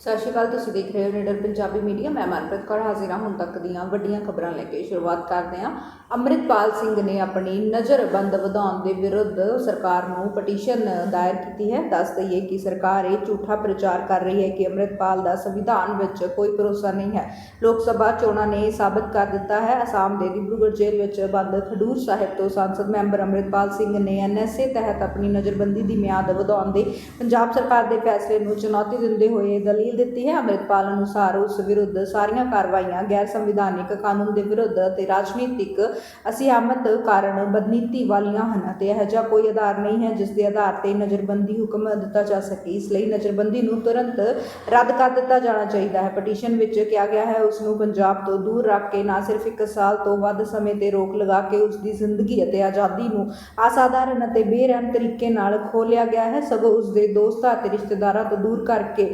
ਸਤਿ ਸ਼੍ਰੀ ਅਕਾਲ, ਤੁਸੀਂ ਦੇਖ ਰਹੇ ਹੋ ਨੀਡਰ ਪੰਜਾਬੀ ਮੀਡੀਆ। ਮੈਂ ਮਨਪ੍ਰੀਤ ਕੌਰ ਹਾਜ਼ਰ ਹਾਂ। ਹੁਣ ਤੱਕ ਦੀਆਂ ਵੱਡੀਆਂ ਖਬਰਾਂ ਲੈ ਕੇ ਸ਼ੁਰੂਆਤ ਕਰਦੇ ਹਾਂ। ਅੰਮ੍ਰਿਤਪਾਲ ਸਿੰਘ ਨੇ ਆਪਣੀ ਨਜ਼ਰਬੰਦ ਵਧਾਉਣ ਦੇ ਵਿਰੁੱਧ ਸਰਕਾਰ ਨੂੰ ਪਟੀਸ਼ਨ ਦਾਇਰ ਕੀਤੀ ਹੈ। ਦੱਸ ਦਈਏ ਕਿ ਸਰਕਾਰ ਇਹ ਝੂਠਾ ਪ੍ਰਚਾਰ ਕਰ ਰਹੀ ਹੈ ਕਿ ਅੰਮ੍ਰਿਤਪਾਲ ਦਾ ਸੰਵਿਧਾਨ ਵਿੱਚ ਕੋਈ ਭਰੋਸਾ ਨਹੀਂ ਹੈ। ਲੋਕ ਸਭਾ ਚੋਣਾਂ ਨੇ ਇਹ ਸਾਬਤ ਕਰ ਦਿੱਤਾ ਹੈ। ਅਸਾਮ ਦੇ ਡਿਬਰੂਗੜ੍ਹ ਜੇਲ੍ਹ ਵਿੱਚ ਬੰਦ ਖਡੂਰ ਸਾਹਿਬ ਤੋਂ ਸੰਸਦ ਮੈਂਬਰ ਅੰਮ੍ਰਿਤਪਾਲ ਸਿੰਘ ਨੇ ਐਨਐਸਏ ਤਹਿਤ ਆਪਣੀ ਨਜ਼ਰਬੰਦੀ ਦੀ ਮਿਆਦ ਵਧਾਉਣ ਦੇ ਪੰਜਾਬ ਸਰਕਾਰ ਦੇ ਫੈਸਲੇ ਨੂੰ ਚੁਣੌਤੀ ਦਿੰਦੇ ਹੋਏ ਦਲੀ ਦਲੀਲ ਦਿੱਤੀ ਹੈ। ਅੰਮ੍ਰਿਤਪਾਲ ਅਨੁਸਾਰ ਉਸ ਵਿਰੁੱਧ ਸਾਰੀਆਂ ਕਾਰਵਾਈਆਂ ਗੈਰ ਸੰਵਿਧਾਨਿਕ ਕਾਨੂੰਨ ਦੇ ਵਿਰੁੱਧ ਅਤੇ ਰਾਜਨੀਤਿਕ ਅਸਿਆਮਤ ਕਾਰਨ ਬਦਨੀਤੀ ਵਾਲੀਆਂ ਹਨ ਅਤੇ ਇਹ ਜਿਹਾ ਕੋਈ ਆਧਾਰ ਨਹੀਂ ਹੈ ਜਿਸ ਦੇ ਆਧਾਰ ਤੇ ਨਜ਼ਰਬੰਦੀ ਹੁਕਮ ਦਿੱਤਾ ਜਾ ਸਕੇ। ਇਸ ਲਈ ਨਜ਼ਰਬੰਦੀ ਨੂੰ ਤੁਰੰਤ ਰੱਦ ਕਰ ਦਿੱਤਾ ਜਾਣਾ ਚਾਹੀਦਾ ਹੈ। ਪਟੀਸ਼ਨ ਵਿੱਚ ਕਿਹਾ ਗਿਆ ਹੈ, ਉਸ ਨੂੰ ਪੰਜਾਬ ਤੋਂ ਦੂਰ ਰੱਖ ਕੇ ਨਾ ਸਿਰਫ ਇੱਕ ਸਾਲ ਤੋਂ ਵੱਧ ਸਮੇਂ ਤੇ ਰੋਕ ਲਗਾ ਕੇ ਉਸ ਦੀ ਜ਼ਿੰਦਗੀ ਅਤੇ ਆਜ਼ਾਦੀ ਨੂੰ ਅਸਾਧਾਰਨ ਅਤੇ ਬੇਰਹਿਮ ਤਰੀਕੇ ਨਾਲ ਖੋਲਿਆ ਗਿਆ ਹੈ। ਸਗੋਂ ਉਸ ਦੇ ਦੋਸਤਾਂ ਅਤੇ ਰਿਸ਼ਤੇਦਾਰਾਂ ਤੋਂ ਦੂਰ ਕਰਕੇ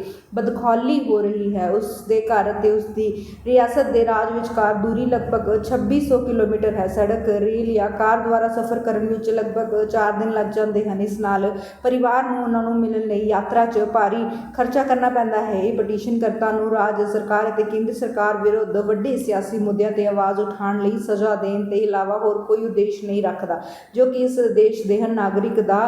ਹੌਲੀ ਹੋ ਰਹੀ ਹੈ। ਉਸ ਦੇ ਘਰ ਅਤੇ ਉਸ ਦੀ ਰਿਆਸਤ ਦੇ ਰਾਜ ਵਿਚਕਾਰ ਦੂਰੀ ਲਗਭਗ 2600 ਕਿਲੋਮੀਟਰ ਹੈ। ਸੜਕ, ਰੇਲ ਜਾਂ ਕਾਰ ਦੁਆਰਾ ਸਫ਼ਰ ਕਰਨ ਵਿੱਚ ਲਗਭਗ 4 ਦਿਨ ਲੱਗ ਜਾਂਦੇ ਹਨ। ਇਸ ਨਾਲ ਪਰਿਵਾਰ ਨੂੰ ਉਹਨਾਂ ਨੂੰ ਮਿਲਣ ਲਈ ਯਾਤਰਾ 'ਚ ਭਾਰੀ ਖਰਚਾ ਕਰਨਾ ਪੈਂਦਾ ਹੈ। ਇਹ ਪਟੀਸ਼ਨ ਕਰਤਾ ਨੂੰ ਰਾਜ ਸਰਕਾਰ ਅਤੇ ਕੇਂਦਰ ਸਰਕਾਰ ਵਿਰੁੱਧ ਵੱਡੇ ਸਿਆਸੀ ਮੁੱਦਿਆਂ ਤੇ ਆਵਾਜ਼ ਉਠਾਉਣ ਲਈ ਸਜ਼ਾ ਦੇਣ ਤੇ ਇਲਾਵਾ ਹੋਰ ਕੋਈ ਉਦੇਸ਼ ਨਹੀਂ ਰੱਖਦਾ, ਜੋ ਕਿ ਇਸ ਦੇਸ਼ ਦੇ ਹਰ ਨਾਗਰਿਕ ਦਾ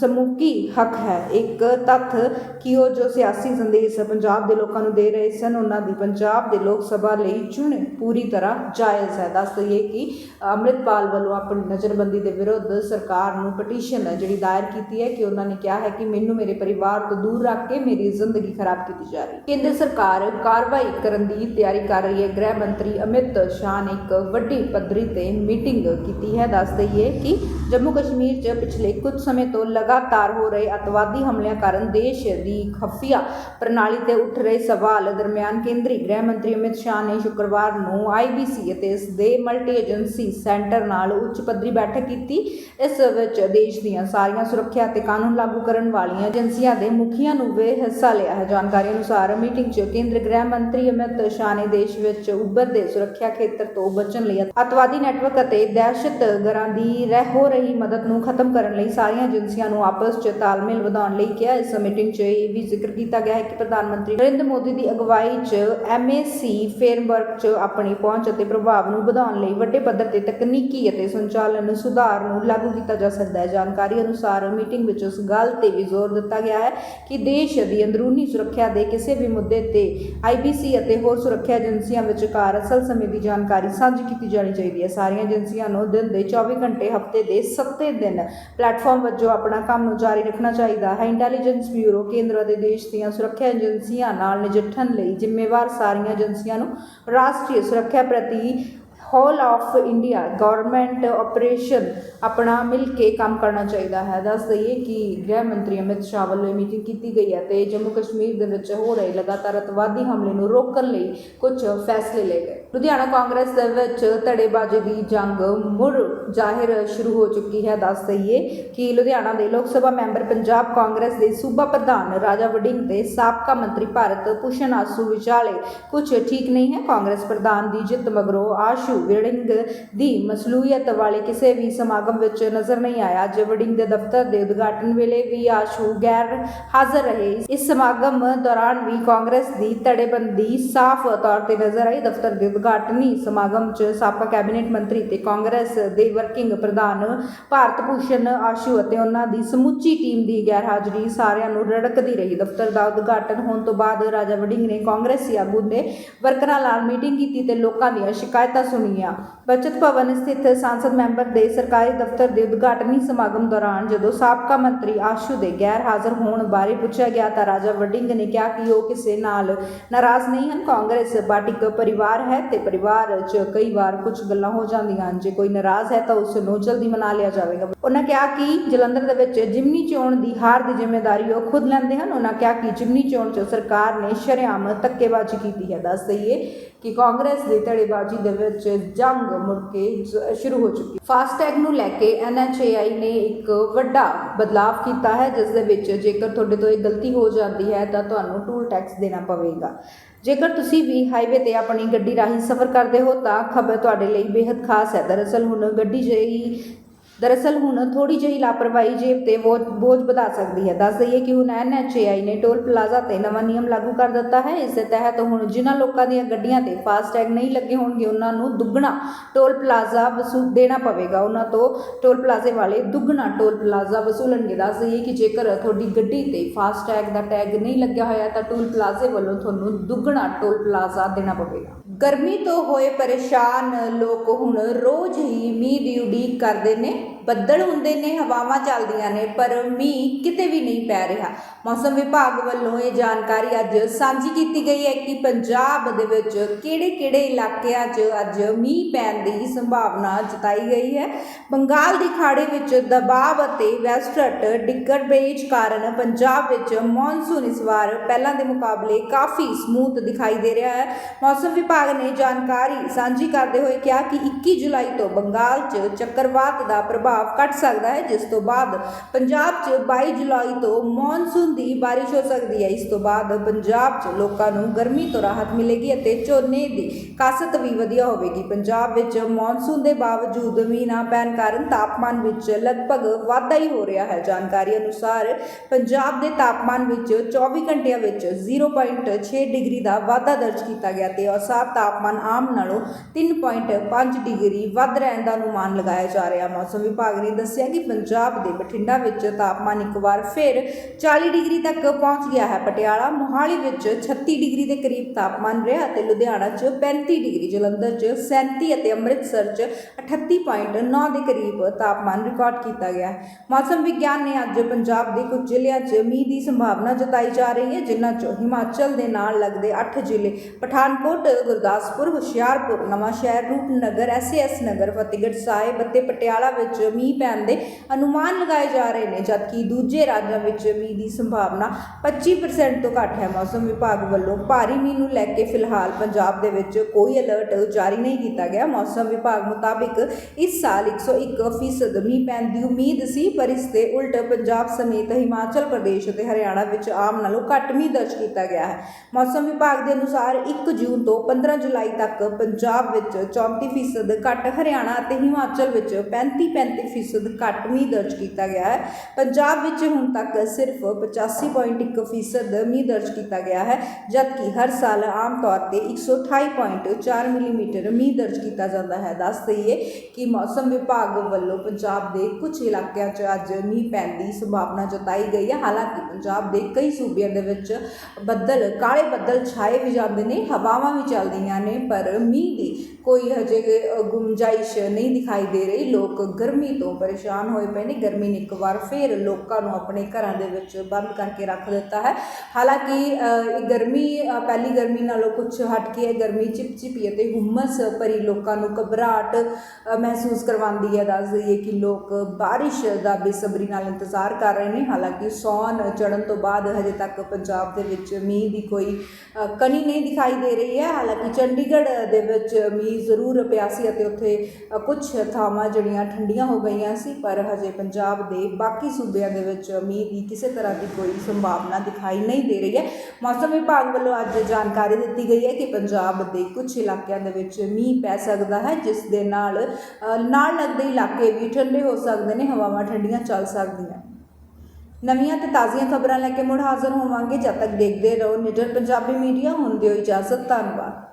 ਸਮੂਹੀ ਹੱਕ ਹੈ। ਇੱਕ ਤੱਥ ਕਿ ਉਹ ਜੋ ਸਿਆਸੀ ਸੰਦੇਸ਼ ਪੰਜਾਬ ਦੇ ਲੋਕਾਂ ਨੂੰ ਦੇ ਰਹੇ ਸਨ, ਉਹਨਾਂ ਦੀ ਪੰਜਾਬ ਦੇ ਲੋਕ ਸਭਾ ਲਈ ਚੁਣੇ ਪੂਰੀ ਤਰ੍ਹਾਂ ਜਾਇਜ਼ ਹੈ। ਦੱਸ ਦਈਏ ਕਿ ਅੰਮ੍ਰਿਤਪਾਲ ਵੱਲੋਂ ਆਪਣੀ ਨਜ਼ਰਬੰਦੀ ਦੇ ਵਿਰੁੱਧ ਸਰਕਾਰ ਨੂੰ ਪਟੀਸ਼ਨ ਜਿਹੜੀ ਦਾਇਰ ਕੀਤੀ ਹੈ ਕਿ ਉਹਨਾਂ ਨੇ ਕਿਹਾ ਹੈ ਕਿ ਮੈਨੂੰ ਮੇਰੇ ਪਰਿਵਾਰ ਤੋਂ ਦੂਰ ਰੱਖ ਕੇ ਮੇਰੀ ਜ਼ਿੰਦਗੀ ਖਰਾਬ ਕੀਤੀ ਜਾ ਰਹੀ ਹੈ। ਕੇਂਦਰ ਸਰਕਾਰ ਕਾਰਵਾਈ ਕਰਨ ਦੀ ਤਿਆਰੀ ਕਰ ਰਹੀ ਹੈ। ਗ੍ਰਹਿ ਮੰਤਰੀ ਅਮਿਤ ਸ਼ਾਹ ਨੇ ਇੱਕ ਵੱਡੀ ਪੱਧਰੀ ਤੇ ਮੀਟਿੰਗ ਕੀਤੀ ਹੈ। ਦੱਸ ਦਈਏ ਕਿ ਜੰਮੂ ਕਸ਼ਮੀਰ 'ਚ ਪਿਛਲੇ ਕੁਝ ਸਮੇਂ ਤੋਂ ਲਗਾਤਾਰ ਹੋ ਰਹੇ ਅਤਵਾਦੀ ਹਮਲਿਆਂ ਕਾਰਨ ਦੇਸ਼ ਦੀ ਖਫੀਆ ਪ੍ਰਣਾਲੀ ਤੇ ਉੱਠ ਰਹੇ ਸਵਾਲ ਦਰਮਿਆਨ ਕੇਂਦਰੀ ਗ੍ਰਹਿ ਮੰਤਰੀ ਅਮਿਤ ਸ਼ਾਹ ਨੇ ਸ਼ੁੱਕਰਵਾਰ ਨੂੰ ਆਈਬੀਸੀ ਅਤੇ ਇਸ ਦੇ ਮਲਟੀ ਏਜੰਸੀ ਸੈਂਟਰ ਨਾਲ ਉੱਚ ਪੱਧਰੀ ਬੈਠਕ ਕੀਤੀ। ਇਸ ਵਿੱਚ ਦੇਸ਼ ਦੀਆਂ ਸਾਰੀਆਂ ਸੁਰੱਖਿਆ ਅਤੇ ਕਾਨੂੰਨ ਲਾਗੂ ਕਰਨ ਵਾਲੀਆਂ ਏਜੰਸੀਆਂ ਦੇ ਮੁਖੀਆਂ ਨੂੰ ਵੀ ਹਿੱਸਾ ਲਿਆ ਹੈ। ਜਾਣਕਾਰੀ ਅਨੁਸਾਰ ਮੀਟਿੰਗ 'ਚ ਕੇਂਦਰੀ ਗ੍ਰਹਿ ਮੰਤਰੀ ਅਮਿਤ ਸ਼ਾਹ ਨੇ ਦੇਸ਼ ਵਿੱਚ ਉੱਭਰਦੇ ਸੁਰੱਖਿਆ ਖੇਤਰ ਤੋਂ ਬਚਣ ਲਈ ਅਤਵਾਦੀ ਨੈਟਵਰਕ ਅਤੇ ਦਹਿਸ਼ਤਗਰਾਂ ਦੀ ਰਹਿ ਹੋ ਰਹੀ ਮਦਦ ਨੂੰ ਖਤਮ ਕਰਨ ਲਈ ਸਾਰੀਆਂ ਏਜੰਸੀਆਂ ਨੂੰ ਆਪਸ 'ਚ ਤਾਲਮੇਲ ਵਧਾਉਣ ਲਈ ਕਿਹਾ। ਇਸ ਮੀਟਿੰਗ 'ਚ ਇਹ ਵੀ ਜ਼ਿਕਰ ਕੀਤਾ ਗਿਆ ਹੈ ਕਿ ਪ੍ਰਧਾਨ ਮੰਤਰੀ ਨਰਿੰਦਰ ਮੋਦੀ ਦੀ ਅਗਵਾਈ 'ਚ ਐਮਏਸੀ ਫਰੇਮਵਰਕ 'ਚ ਆਪਣੀ ਪਹੁੰਚ ਅਤੇ ਪ੍ਰਭਾਵ ਨੂੰ ਵਧਾਉਣ ਲਈ ਵੱਡੇ ਪੱਧਰ ਤੇ ਤਕਨੀਕੀ ਅਤੇ ਸੰਚਾਲਨ ਸੁਧਾਰ ਨੂੰ ਲਾਗੂ ਕੀਤਾ ਜਾ ਸਕਦਾ ਹੈ। ਜਾਣਕਾਰੀ ਅਨੁਸਾਰ ਮੀਟਿੰਗ ਵਿੱਚ ਉਸ ਗੱਲ ਤੇ ਵੀ ਜ਼ੋਰ ਦਿੱਤਾ ਗਿਆ ਹੈ ਕਿ ਦੇਸ਼ ਦੀ ਅੰਦਰੂਨੀ ਸੁਰੱਖਿਆ ਦੇ ਕਿਸੇ ਵੀ ਮੁੱਦੇ ਤੇ ਆਈਬੀਸੀ ਅਤੇ ਹੋਰ ਸੁਰੱਖਿਆ ਏਜੰਸੀਆਂ ਵਿਚਕਾਰ ਅਸਲ ਸਮੇਂ ਦੀ ਜਾਣਕਾਰੀ ਸਾਂਝੀ ਕੀਤੀ ਜਾਣੀ ਚਾਹੀਦੀ ਹੈ। ਸਾਰੀਆਂ ਏਜੰਸੀਆਂ ਨੂੰ ਦਿਨ ਦੇ 24 ਘੰਟੇ, ਹਫ਼ਤੇ ਦੇ 7 ਦਿਨ ਪਲੇਟਫਾਰਮ ਵਜੋਂ ਆਪਣਾ ਕੰਮ ਜਾਰੀ ਰੱਖਣਾ ਚਾਹੀਦਾ ਹੈ। ਇੰਟੈਲੀਜੈਂਸ ਬਿਊਰੋ ਕੇਂਦਰ ਅਤੇ ਦੇਸ਼ ਦੀਆਂ ਸੁਰੱਖਿਆ ਏਜੰਸੀਆਂ ਨਾਲ ਨਜਿੱਠਣ ਲਈ ਜ਼ਿੰਮੇਵਾਰ ਸਾਰੀਆਂ ਏਜੰਸੀਆਂ ਨੂੰ ਰਾਸ਼ਟਰੀ ਸੁਰੱਖਿਆ ਪ੍ਰਤੀ whole of India government operation ਆਪਣਾ ਮਿਲ ਕੇ ਕੰਮ ਕਰਨਾ ਚਾਹੀਦਾ ਹੈ। ਦੱਸ ਦਈਏ ਕਿ ਗ੍ਰਹਿ ਮੰਤਰੀ ਅਮਿਤ ਸ਼ਾਹ ਵੱਲੋਂ ਇਹ ਮੀਟਿੰਗ ਕੀਤੀ ਗਈ ਹੈ ਤੇ ਜੰਮੂ ਕਸ਼ਮੀਰ ਦੇ ਵਿੱਚ ਹੋ ਰਹੇ ਲਗਾਤਾਰ ਅਤਵਾਦੀ ਹਮਲੇ ਨੂੰ ਰੋਕਣ ਲਈ ਕੁਝ ਫੈਸਲੇ ਲਏ ਗਏ। ਲੁਧਿਆਣਾ ਕਾਂਗਰਸ ਦੇ ਵਿੱਚ ਧੜੇਬਾਜ਼ੀ ਦੀ ਜੰਗ ਮੁੜ ਜ਼ਾਹਿਰ ਸ਼ੁਰੂ ਹੋ ਚੁੱਕੀ ਹੈ। ਦੱਸ ਦਈਏ ਕਿ ਲੁਧਿਆਣਾ ਦੇ ਲੋਕ ਸਭਾ ਮੈਂਬਰ ਪੰਜਾਬ ਕਾਂਗਰਸ ਦੇ ਸੂਬਾ ਪ੍ਰਧਾਨ ਰਾਜਾ ਵੜਿੰਗ ਤੇ ਸਾਬਕਾ ਮੰਤਰੀ ਭਾਰਤ ਭੂਸ਼ਣ ਆਸੂ ਵਿਚਾਲੇ ਕੁਝ ਠੀਕ ਨਹੀਂ ਹੈ। ਕਾਂਗਰਸ ਪ੍ਰਧਾਨ ਦੀ ਜਿੱਤ ਮਗਰੋਂ ਆਸ਼ੂ ਵੜਿੰਗ ਦੀ ਮਸਲੂਈਅਤ ਵਾਲੇ ਕਿਸੇ ਵੀ ਸਮਾਗਮ ਵਿੱਚ ਨਜ਼ਰ ਨਹੀਂ ਆਇਆ। ਅੱਜ ਵੜਿੰਗ ਦੇ ਦਫ਼ਤਰ ਦੇ ਉਦਘਾਟਨ ਵੇਲੇ ਵੀ ਆਸ਼ੂ ਗੈਰ ਹਾਜ਼ਰ ਰਹੇ। ਇਸ ਸਮਾਗਮ ਦੌਰਾਨ ਵੀ ਕਾਂਗਰਸ ਦੀ ਧੜੇਬੰਦੀ ਸਾਫ਼ ਤੌਰ ਤੇ ਨਜ਼ਰ ਆਈ। ਦਫ਼ਤਰ ਦੇ ਉਦਘਾਟਨੀ ਸਮਾਗਮ 'ਚ ਸਾਬਕਾ ਕੈਬਨਿਟ ਮੰਤਰੀ ਤੇ ਕਾਂਗਰਸ ਦੇ ਵਰਕਿੰਗ ਪ੍ਰਧਾਨ ਭਾਰਤ ਭੂਸ਼ਣ ਆਸ਼ੂ ਅਤੇ ਉਹਨਾਂ ਦੀ ਸਮੁੱਚੀ ਟੀਮ ਦੀ ਗੈਰ ਹਾਜ਼ਰੀ ਸਾਰਿਆਂ ਨੂੰ ਰੜਕਦੀ ਰਹੀ। ਦਫ਼ਤਰ ਦਾ ਉਦਘਾਟਨ ਹੋਣ ਤੋਂ ਬਾਅਦ ਰਾਜਾ ਵੜਿੰਗ ਨੇ ਕਾਂਗਰਸੀ ਆਗੂ ਦੇ ਵਰਕਰਾਂ ਨਾਲ ਮੀਟਿੰਗ ਕੀਤੀ ਤੇ ਲੋਕਾਂ ਦੀਆਂ ਸ਼ਿਕਾਇਤਾਂ ਸੁਣੀਆਂ। 森林一样，ਬਚਤ ਭਵਨ ਸਥਿਤ ਸੰਸਦ ਮੈਂਬਰ ਦੇ ਸਰਕਾਰੀ ਦਫ਼ਤਰ ਦੇ ਉਦਘਾਟਨੀ ਸਮਾਗਮ ਦੌਰਾਨ ਜਦੋਂ ਸਾਬਕਾ ਮੰਤਰੀ ਆਸ਼ੂ ਦੇ ਗੈਰ ਹਾਜ਼ਰ ਹੋਣ ਬਾਰੇ ਪੁੱਛਿਆ ਗਿਆ ਤਾਂ ਰਾਜਾ ਵਡਿੰਗ ਨੇ ਕਿਹਾ ਕਿ ਉਹ ਕਿਸੇ ਨਾਲ ਨਾਰਾਜ਼ ਨਹੀਂ ਹਨ। ਕਾਂਗਰਸ ਪਾਰਟੀ ਇੱਕ ਪਰਿਵਾਰ ਹੈ ਤੇ ਪਰਿਵਾਰ 'ਚ ਕਈ ਵਾਰ ਕੁਝ ਗੱਲਾਂ ਹੋ ਜਾਂਦੀਆਂ ਹਨ। ਜੇ ਕੋਈ ਨਾਰਾਜ਼ ਹੈ ਤਾਂ ਉਸ ਨੂੰ ਜਲਦੀ ਮਨਾ ਲਿਆ ਜਾਵੇਗਾ। ਉਹਨਾਂ ਕਿਹਾ ਕਿ ਜਲੰਧਰ ਦੇ ਵਿੱਚ ਜਿਮਨੀ ਚੋਣ ਦੀ ਹਾਰ ਦੀ ਜ਼ਿੰਮੇਵਾਰੀ ਉਹ ਖੁਦ ਲੈਂਦੇ ਹਨ। ਉਹਨਾਂ ਕਿਹਾ ਕਿ ਜਿਮਨੀ ਚੋਣ 'ਚ ਸਰਕਾਰ ਨੇ ਸ਼ਰੇਆਮ ਧੱਕੇਬਾਜ਼ੀ ਕੀਤੀ ਹੈ। ਦੱਸ ਦਈਏ ਕਿ ਕਾਂਗਰਸ ਦੀ ਧੜੇਬਾਜ਼ੀ ਦੇ ਵਿੱਚ ਜੰਗ ਮੁੜ ਕੇ ਸ਼ੁਰੂ ਹੋ ਚੁੱਕੀ। ਫਾਸਟੈਗ ਨੂੰ ਲੈ ਕੇ ਐਨਐਚਏਆਈ ਨੇ ਇੱਕ ਵੱਡਾ ਬਦਲਾਅ ਕੀਤਾ ਹੈ, ਜਿਸ ਦੇ ਵਿੱਚ ਜੇਕਰ ਤੁਹਾਡੇ ਤੋਂ ਇਹ ਗਲਤੀ ਹੋ ਜਾਂਦੀ ਹੈ, ਤਾਂ ਤੁਹਾਨੂੰ ਟੂਲ ਟੈਕਸ ਦੇਣਾ ਪਵੇਗਾ। ਜੇਕਰ ਤੁਸੀਂ ਵੀ ਹਾਈਵੇ ਤੇ ਆਪਣੀ ਗੱਡੀ ਰਾਹੀਂ ਸਫ਼ਰ ਕਰਦੇ ਹੋ, ਤਾਂ ਖਬਰ ਤੁਹਾਡੇ ਲਈ ਬੇहद ਖਾਸ ਹੈ। ਦਰਅਸਲ ਹੁਣ ਗੱਡੀ ਜਿਹੀ ਦਰਅਸਲ ਹੁਣ ਥੋੜੀ ਜਿਹੀ ਲਾਪਰਵਾਹੀ ਜੇਬ ਤੇ ਬੋਝ ਬੋਝ ਵਧਾ ਸਕਦੀ ਹੈ। ਦੱਸ ਦਈਏ ਕਿ ਹੁਣ ਐਨਐਚਏਆਈ ਨੇ ਟੋਲ ਪਲਾਜ਼ਾ ਤੇ ਨਵਾਂ ਨਿਯਮ ਲਾਗੂ ਕਰ ਦਿੱਤਾ ਹੈ। ਇਸ ਦੇ ਤਹਿਤ ਹੁਣ ਜਿਨ੍ਹਾਂ ਲੋਕਾਂ ਦੀਆਂ ਗੱਡੀਆਂ ਤੇ ਫਾਸਟੈਗ ਨਹੀਂ ਲੱਗੇ ਹੋਣਗੇ, ਉਹਨਾਂ ਨੂੰ ਦੁੱਗਣਾ ਟੋਲ ਪਲਾਜ਼ਾ ਵਸੂਲ ਦੇਣਾ ਪਵੇਗਾ। ਉਹਨਾਂ ਤੋਂ ਟੋਲ ਪਲਾਜ਼ੇ ਵਾਲੇ ਦੁੱਗਣਾ ਟੋਲ ਪਲਾਜ਼ਾ ਵਸੂਲਣਗੇ। ਦੱਸ ਦਈਏ ਕਿ ਜੇਕਰ ਤੁਹਾਡੀ ਗੱਡੀ ਤੇ ਫਾਸਟੈਗ ਦਾ ਟੈਗ ਨਹੀਂ ਲੱਗਿਆ ਹੋਇਆ, ਤਾਂ ਟੋਲ ਪਲਾਜ਼ੇ ਵੱਲੋਂ ਤੁਹਾਨੂੰ ਦੁੱਗਣਾ ਟੋਲ ਪਲਾਜ਼ਾ ਦੇਣਾ ਪਵੇਗਾ। ਗਰਮੀ ਤੋਂ ਹੋਏ ਪਰੇਸ਼ਾਨ ਲੋਕ ਹੁਣ ਰੋਜ਼ ਹੀ ਮੀਂਹ ਦੀ ਉਡੀਕ ਕਰਦੇ ਨੇ। ਬੱਦਲ ਹੁੰਦੇ ਨੇ, ਹਵਾਵਾਂ ਚੱਲਦੀਆਂ ਨੇ, ਪਰ ਮੀਂਹ ਕਿਤੇ ਵੀ ਨਹੀਂ ਪੈ ਰਿਹਾ। ਮੌਸਮ ਵਿਭਾਗ ਵੱਲੋਂ ਇਹ ਜਾਣਕਾਰੀ ਅੱਜ ਸਾਂਝੀ ਕੀਤੀ ਗਈ ਹੈ ਕਿ ਪੰਜਾਬ ਦੇ ਵਿੱਚ ਕਿਹੜੇ-ਕਿਹੜੇ ਇਲਾਕਿਆਂ 'ਚ ਅੱਜ ਮੀਂਹ ਪੈਣ ਦੀ ਸੰਭਾਵਨਾ ਜਤਾਈ ਗਈ ਹੈ। ਬੰਗਾਲ ਦੀ ਖਾੜੀ ਵਿੱਚ ਦਬਾਅ ਅਤੇ ਵੈਸਟਰਟ ਡਿੱਗਰਬੇਜ ਕਾਰਨ ਪੰਜਾਬ ਵਿੱਚ ਮੌਨਸੂਨ ਇਸ ਵਾਰ ਪਹਿਲਾਂ ਦੇ ਮੁਕਾਬਲੇ ਕਾਫੀ ਸਮੂਥ ਦਿਖਾਈ ਦੇ ਰਿਹਾ ਹੈ। ਮੌਸਮ ਵਿਭਾਗ ਨੇ ਜਾਣਕਾਰੀ ਸਾਂਝੀ ਕਰਦੇ ਹੋਏ ਕਿਹਾ ਕਿ 21 ਜੁਲਾਈ ਤੋਂ ਬੰਗਾਲ 'ਚ ਚੱਕਰਵਾਤ ਦਾ ਪ੍ਰਭਾਵ ਘਟ ਸਕਦਾ ਹੈ, ਜਿਸ ਤੋਂ ਬਾਅਦ ਪੰਜਾਬ 'ਚ 22 ਜੁਲਾਈ ਤੋਂ ਮੌਨਸੂਨ ਦੀ ਬਾਰਿਸ਼ ਹੋ ਸਕਦੀ ਹੈ। ਇਸ ਤੋਂ ਬਾਅਦ ਪੰਜਾਬ 'ਚ ਲੋਕਾਂ ਨੂੰ ਗਰਮੀ ਤੋਂ ਰਾਹਤ ਮਿਲੇਗੀ ਅਤੇ ਝੋਨੇ ਦੀ ਕਾਸਤ ਵੀ ਵਧੀਆ ਹੋਵੇਗੀ। ਪੰਜਾਬ ਵਿੱਚ ਮੌਨਸੂਨ ਦੇ ਬਾਵਜੂਦ ਮੀਂਹ ਨਾ ਪੈਣ ਕਾਰਨ ਤਾਪਮਾਨ ਵਿੱਚ ਲਗਭਗ ਵਾਧਾ ਹੀ ਹੋ ਰਿਹਾ ਹੈ। ਜਾਣਕਾਰੀ ਅਨੁਸਾਰ ਪੰਜਾਬ ਦੇ ਤਾਪਮਾਨ ਵਿੱਚ 24 ਘੰਟਿਆਂ ਵਿੱਚ 0.6 ਡਿਗਰੀ ਦਾ ਵਾਧਾ ਦਰਜ ਕੀਤਾ ਗਿਆ ਤੇ ਔਸਤ ਤਾਪਮਾਨ ਆਮ ਨਾਲੋਂ 3.5 ਡਿਗਰੀ ਵੱਧ ਰਹਿਣ ਦਾ ਅਨੁਮਾਨ ਲਗਾਇਆ ਜਾ ਰਿਹਾ। ਮੌਸਮ ਵਿਭਾਗ ਨੇ ਦੱਸਿਆ ਕਿ ਪੰਜਾਬ ਦੇ ਬਠਿੰਡਾ ਵਿੱਚ ਤਾਪਮਾਨ ਇੱਕ ਵਾਰ ਫਿਰ 40 ਡਿਗਰੀ ਤੱਕ ਪਹੁੰਚ ਗਿਆ ਹੈ। ਪਟਿਆਲਾ, ਮੋਹਾਲੀ ਵਿੱਚ 36 ਡਿਗਰੀ ਦੇ ਕਰੀਬ ਤਾਪਮਾਨ ਰਿਹਾ ਅਤੇ ਲੁਧਿਆਣਾ 'ਚ 35 ਡਿਗਰੀ, ਜਲੰਧਰ 'ਚ 37 ਅਤੇ ਅੰਮ੍ਰਿਤਸਰ 'ਚ 38.9 ਦੇ ਕਰੀਬ ਤਾਪਮਾਨ ਰਿਕਾਰਡ ਕੀਤਾ ਗਿਆ ਹੈ। ਮੌਸਮ ਵਿਗਿਆਨ ਨੇ ਅੱਜ ਪੰਜਾਬ ਦੇ ਕੁਝ ਜ਼ਿਲ੍ਹਿਆਂ 'ਚ ਮੀਂਹ ਦੀ ਸੰਭਾਵਨਾ ਜਤਾਈ ਜਾ ਰਹੀ ਹੈ, ਜਿਨ੍ਹਾਂ 'ਚੋਂ ਹਿਮਾਚਲ ਦੇ ਨਾਲ ਲੱਗਦੇ 8 ਜ਼ਿਲ੍ਹੇ ਪਠਾਨਕੋਟ, ਗੁਰਦਾਸਪੁਰ, ਹੁਸ਼ਿਆਰਪੁਰ ਨਵਾਂ ਸ਼ਹਿਰ ਰੂਪਨਗਰ ਐਸਐਸ ਨਗਰ, ਫਤਿਹਗੜ੍ਹ ਸਾਹਿਬ ਅਤੇ ਪਟਿਆਲਾ ਵਿੱਚ ਮੀਂਹ ਪੈਣ ਦੇ ਅਨੁਮਾਨ ਲਗਾਏ ਜਾ ਰਹੇ ਨੇ, ਜਦਕਿ ਦੂਜੇ ਰਾਜਾਂ ਵਿੱਚ ਮੀਂਹ ਦੀ ਸੰਭਾਵਨਾ 25% ਤੋਂ ਘੱਟ ਹੈ। ਮੌਸਮ ਵਿਭਾਗ ਵੱਲੋਂ ਭਾਰੀ ਮੀਂਹ ਨੂੰ ਲੈ ਕੇ ਫਿਲਹਾਲ ਪੰਜਾਬ ਦੇ ਵਿੱਚ ਕੋਈ ਅਲਰਟ ਜਾਰੀ ਨਹੀਂ ਕੀਤਾ ਗਿਆ। ਮੌਸਮ ਵਿਭਾਗ ਮੁਤਾਬਿਕ ਇਸ ਸਾਲ 101% ਮੀਂਹ ਪੈਣ ਦੀ ਉਮੀਦ ਸੀ, ਪਰ ਇਸ ਦੇ ਉਲਟ ਪੰਜਾਬ ਸਮੇਤ ਹਿਮਾਚਲ ਪ੍ਰਦੇਸ਼ ਅਤੇ ਹਰਿਆਣਾ ਵਿੱਚ ਆਮ ਨਾਲੋਂ ਘੱਟ ਮੀਂਹ ਦਰਜ ਕੀਤਾ ਗਿਆ ਹੈ। ਮੌਸਮ ਵਿਭਾਗ ਦੇ ਅਨੁਸਾਰ 1 ਜੂਨ ਤੋਂ 15 ਜੁਲਾਈ ਤੱਕ ਪੰਜਾਬ ਵਿੱਚ 34% ਘੱਟ, ਹਰਿਆਣਾ ਅਤੇ ਹਿਮਾਚਲ ਵਿੱਚ ਫੀਸਦ ਘੱਟ ਮੀਂਹ ਦਰਜ ਕੀਤਾ ਗਿਆ ਹੈ। ਪੰਜਾਬ ਵਿੱਚ ਹੁਣ ਤੱਕ ਸਿਰਫ 85.1% ਮੀਂਹ ਦਰਜ ਕੀਤਾ ਗਿਆ ਹੈ, ਜਦਕਿ ਹਰ ਸਾਲ ਆਮ ਤੌਰ ਤੇ 128.4 ਮਿਲੀਮੀਟਰ ਮੀਂਹ ਦਰਜ ਕੀਤਾ ਜਾਂਦਾ ਹੈ। ਦੱਸ ਦਈਏ ਕਿ ਮੌਸਮ ਵਿਭਾਗ ਵੱਲੋਂ ਪੰਜਾਬ ਦੇ ਕੁਝ ਇਲਾਕਿਆਂ 'ਚ ਅੱਜ ਮੀਂਹ ਪੈਣ ਦੀ ਸੰਭਾਵਨਾ ਜਤਾਈ ਗਈ ਹੈ। ਹਾਲਾਂਕਿ ਪੰਜਾਬ ਦੇ ਕਈ ਸੂਬਿਆਂ ਦੇ ਵਿੱਚ ਬੱਦਲ, ਕਾਲੇ ਬੱਦਲ ਛਾਏ ਵੀ ਜਾਂਦੇ ਨੇ, ਹਵਾਵਾਂ ਵੀ ਚੱਲਦੀਆਂ ਨੇ, ਪਰ ਮੀਂਹ ਦੀ ਕੋਈ ਹਜੇ ਅ, ਗੁੰਜਾਇਸ਼ ਨਹੀਂ ਦਿਖਾਈ ਦੇ ਰਹੀ। ਲੋਕ ਗਰਮੀ ਤੋਂ ਪਰੇਸ਼ਾਨ ਹੋਏ ਪਏ ਨੇ। ਗਰਮੀ ਨੇ ਇੱਕ ਵਾਰ ਫੇਰ ਲੋਕਾਂ ਨੂੰ ਆਪਣੇ ਘਰਾਂ ਦੇ ਵਿੱਚ ਬੰਦ ਕਰਕੇ ਰੱਖ ਦਿੱਤਾ ਹੈ। ਹਾਲਾਂਕਿ ਇਹ ਗਰਮੀ ਪਹਿਲੀ ਗਰਮੀ ਨਾਲੋਂ ਕੁਝ ਹਟ ਕੇ ਹੈ ਗਰਮੀ ਚਿਪਚਿਪੀ ਅਤੇ ਹੁਮਸ ਭਰੀ ਲੋਕਾਂ ਨੂੰ ਘਬਰਾਹਟ ਮਹਿਸੂਸ ਕਰਵਾਉਂਦੀ ਹੈ। ਦੱਸ ਦਈਏ ਕਿ ਲੋਕ ਬਾਰਿਸ਼ ਦਾ ਬੇਸਬਰੀ ਨਾਲ ਇੰਤਜ਼ਾਰ ਕਰ ਰਹੇ ਨੇ। ਹਾਲਾਂਕਿ ਸੌਣ ਚੜਨ ਤੋਂ ਬਾਅਦ ਹਜੇ ਤੱਕ ਪੰਜਾਬ ਦੇ ਵਿੱਚ ਮੀਂਹ ਦੀ ਕੋਈ ਕਣੀ ਨਹੀਂ ਦਿਖਾਈ ਦੇ ਰਹੀ ਹੈ। ਹਾਲਾਂਕਿ ਚੰਡੀਗੜ੍ਹ ਦੇ ਵਿੱਚ ਮੀਂਹ ਜ਼ਰੂਰ ਪਿਆ ਸੀ ਅਤੇ ਉੱਥੇ ਅ, ਕੁਝ ਥਾਵਾਂ ਜਿਹੜੀਆਂ ਠੰਡੀਆਂ ਹੋ ਗਈਆਂ ਸੀ ਪਰ ਹਜੇ ਪੰਜਾਬ ਦੇ ਬਾਕੀ ਸੂਬਿਆਂ ਦੇ ਵਿੱਚ ਮੀਂਹ ਦੀ ਕਿਸੇ ਤਰ੍ਹਾਂ ਦੀ ਕੋਈ ਸੰਭਾਵਨਾ ਦਿਖਾਈ ਨਹੀਂ ਦੇ ਰਹੀ ਹੈ। ਮੌਸਮ ਵਿਭਾਗ ਵੱਲੋਂ ਅੱਜ ਜਾਣਕਾਰੀ ਦਿੱਤੀ ਗਈ ਹੈ ਕਿ ਪੰਜਾਬ ਦੇ ਕੁਝ ਇਲਾਕਿਆਂ ਦੇ ਵਿੱਚ ਮੀਂਹ ਪੈ ਸਕਦਾ ਹੈ ਜਿਸ ਦੇ ਨਾਲ ਨਾਲ ਲੱਗਦੇ ਇਲਾਕੇ ਵੀ ਠੰਡੇ ਹੋ ਸਕਦੇ ਨੇ ਹਵਾਵਾਂ ਠੰਡੀਆਂ ਚੱਲ ਸਕਦੀਆਂ। ਨਵੀਆਂ ਤੇ ਤਾਜ਼ੀਆਂ ਖਬਰਾਂ ਲੈ ਕੇ ਮੁੜ ਹਾਜ਼ਰ ਹੋਵਾਂਗੇ। ਜਦ ਤੱਕ ਦੇਖਦੇ ਰਹੋ ਨਿਡਰ ਪੰਜਾਬੀ ਮੀਡੀਆ ਹੁਣ ਦਿਓ ਇਜਾਜ਼ਤ ਧੰਨਵਾਦ।